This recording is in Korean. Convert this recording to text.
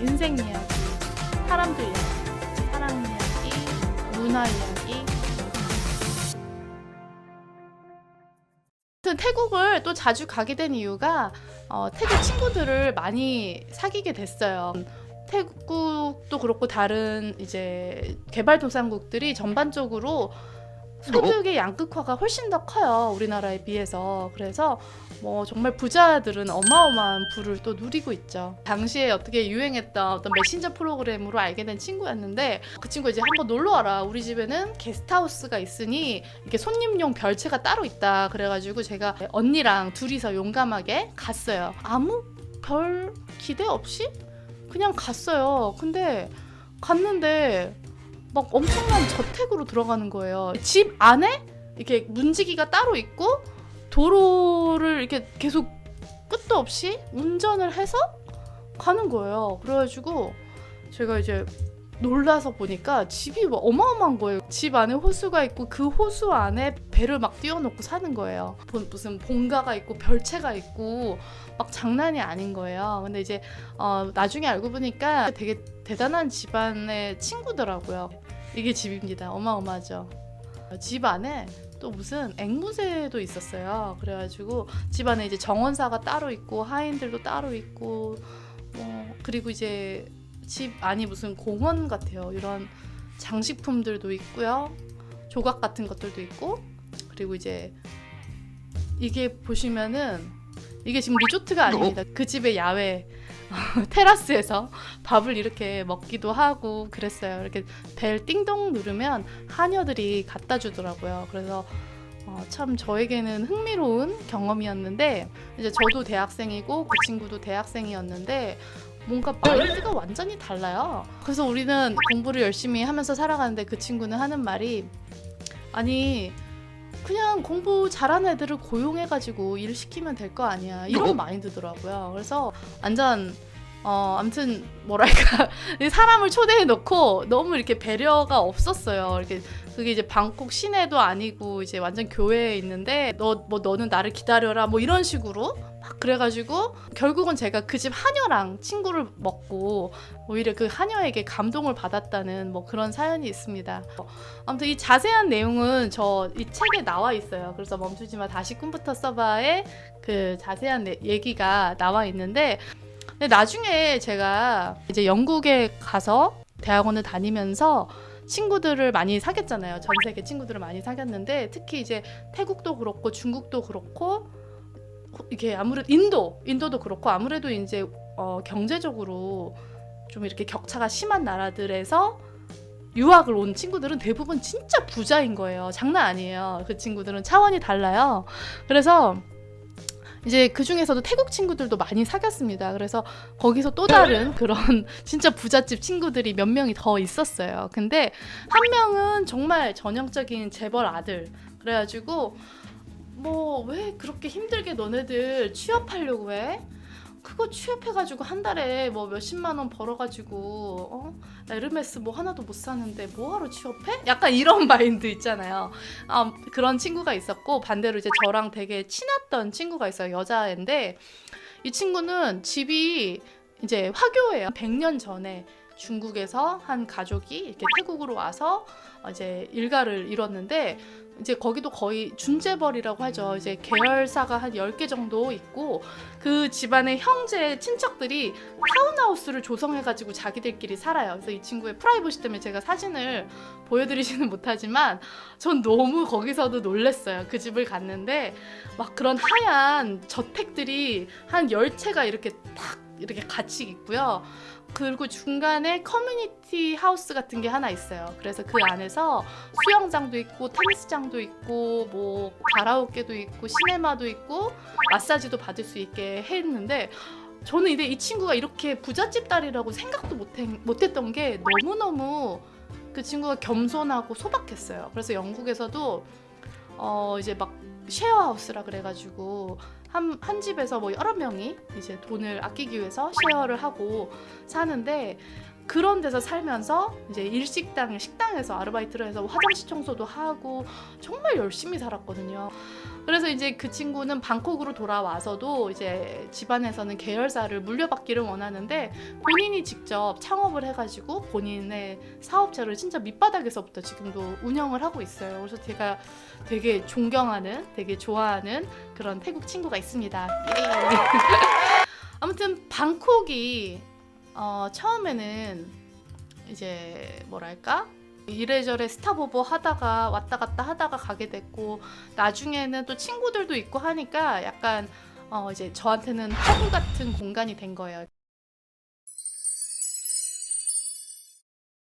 인생 이야기, 사람들 이야기, 사랑 이야기, 문화 이야기. 태국을 또 자주 가게 된 이유가 어, 태국 친구들을 많이 사귀게 됐어요. 태국도 그렇고 다른 이제 개발도상국들이 전반적으로 소득의 양극화가 훨씬 더 커요 우리나라에 비해서. 그래서 뭐 정말 부자들은 어마어마한 부를 또 누리고 있죠. 당시에 어떻게 유행했던 어떤 메신저 프로그램으로 알게 된 친구였는데 그 친구 이제 한번 놀러 와라. 우리 집에는 게스트하우스가 있으니 이렇게 손님용 별채가 따로 있다. 그래가지고 제가 언니랑 둘이서 용감하게 갔어요. 아무 별 기대 없이 그냥 갔어요. 근데 갔는데 막 엄청난 저택으로 들어가는 거예요. 집 안에 이렇게 문지기가 따로 있고 도로를 이렇게 계속 끝도 없이 운전을 해서 가는 거예요. 그래가지고 제가 이제 놀라서 보니까 집이 뭐 어마어마한 거예요. 집 안에 호수가 있고 그 호수 안에 배를 막 띄워놓고 사는 거예요. 본- 무슨 본가가 있고 별채가 있고 막 장난이 아닌 거예요. 근데 이제 어, 나중에 알고 보니까 되게 대단한 집안의 친구더라고요. 이게 집입니다. 어마어마하죠. 집 안에 또 무슨 앵무새도 있었어요. 그래가지고 집 안에 이제 정원사가 따로 있고 하인들도 따로 있고 뭐 그리고 이제 집 안이 무슨 공원 같아요. 이런 장식품들도 있고요. 조각 같은 것들도 있고 그리고 이제 이게 보시면은 이게 지금 리조트가 아닙니다. 그 집의 야외 테라스에서 밥을 이렇게 먹기도 하고 그랬어요. 이렇게 벨 띵동 누르면 하녀들이 갖다 주더라고요. 그래서 어, 참 저에게는 흥미로운 경험이었는데 이제 저도 대학생이고 그 친구도 대학생이었는데 뭔가 마인드가 완전히 달라요. 그래서 우리는 공부를 열심히 하면서 살아가는데 그 친구는 하는 말이 아니 그냥 공부 잘하는 애들을 고용해가지고 일 시키면 될 거 아니야 이런 마인드더라고요. 그래서 완전 어 아무튼 뭐랄까 이 사람을 초대해 놓고 너무 이렇게 배려가 없었어요. 이렇게 그게 이제 방콕 시내도 아니고 이제 완전 교회에 있는데 너 뭐 너는 나를 기다려라 뭐 이런 식으로 막 그래가지고 결국은 제가 그집 하녀랑 친구를 먹고 오히려 그 하녀에게 감동을 받았다는 뭐 그런 사연이 있습니다. 아무튼 이 자세한 내용은 저 이 책에 나와 있어요. 그래서 멈추지 마 다시 꿈부터 써봐의 그 자세한 내- 얘기가 나와 있는데 근데 나중에 제가 이제 영국에 가서 대학원을 다니면서 친구들을 많이 사귀었잖아요. 전 세계 친구들을 많이 사귀었는데 특히 이제 태국도 그렇고 중국도 그렇고 이게 아무래도 인도 인도도 그렇고 아무래도 이제 어, 경제적으로 좀 이렇게 격차가 심한 나라들에서 유학을 온 친구들은 대부분 진짜 부자인 거예요. 장난 아니에요. 그 친구들은 차원이 달라요. 그래서 이제 그 중에서도 태국 친구들도 많이 사귀었습니다. 그래서 거기서 또 다른 그런 진짜 부잣집 친구들이 몇 명이 더 있었어요. 근데 한 명은 정말 전형적인 재벌 아들. 그래가지고 뭐 왜 그렇게 힘들게 너네들 취업하려고 해? 그거 취업해가지고 한 달에 뭐 몇십만 원 벌어가지고 어? 에르메스 뭐 하나도 못 사는데 뭐하러 취업해? 약간 이런 마인드 있잖아요. 아, 그런 친구가 있었고 반대로 이제 저랑 되게 친했던 친구가 있어요. 여자인데 이 친구는 집이 이제 화교예요. 100년 전에 중국에서 한 가족이 이렇게 태국으로 와서 어, 이제 일가를 이뤘는데 이제 거기도 거의 준재벌이라고 하죠. 이제 계열사가 한 10개 정도 있고 그 집안의 형제 친척들이 타운하우스를 조성해 가지고 자기들끼리 살아요. 그래서 이 친구의 프라이버시 때문에 제가 사진을 보여 드리지는 못하지만 전 너무 거기서도 놀랬어요. 그 집을 갔는데 막 그런 하얀 저택들이 한열 채가 이렇게 탁 이렇게 같이 있고요. 그리고 중간에 커뮤니티 하우스 같은 게 하나 있어요. 그래서 그 안에서 수영장도 있고 테니스장도 있고 뭐 가라오케도 있고 시네마도 있고 마사지도 받을 수 있게 했는데 저는 이제 이 친구가 이렇게 부잣집 딸이라고 생각도 못했, 못했던 게 너무너무 그 친구가 겸손하고 소박했어요. 그래서 영국에서도 어 이제 막 쉐어하우스라 그래가지고 한, 한 집에서 뭐 여러 명이 이제 돈을 아끼기 위해서 쉐어를 하고 사는데 그런 데서 살면서 이제 일식당 식당에서 아르바이트를 해서 화장실 청소도 하고 정말 열심히 살았거든요. 그래서 이제 그 친구는 방콕으로 돌아와서도 이제 집안에서는 계열사를 물려받기를 원하는데 본인이 직접 창업을 해가지고 본인의 사업체를 진짜 밑바닥에서부터 지금도 운영을 하고 있어요. 그래서 제가 되게 존경하는, 되게 좋아하는 그런 태국 친구가 있습니다. 예. 아무튼 방콕이 어, 처음에는 이제 뭐랄까 이래저래 스탑오버 하다가 왔다 갔다 하다가 가게 됐고 나중에는 또 친구들도 있고 하니까 약간 어 이제 저한테는 허브 같은 공간이 된 거예요.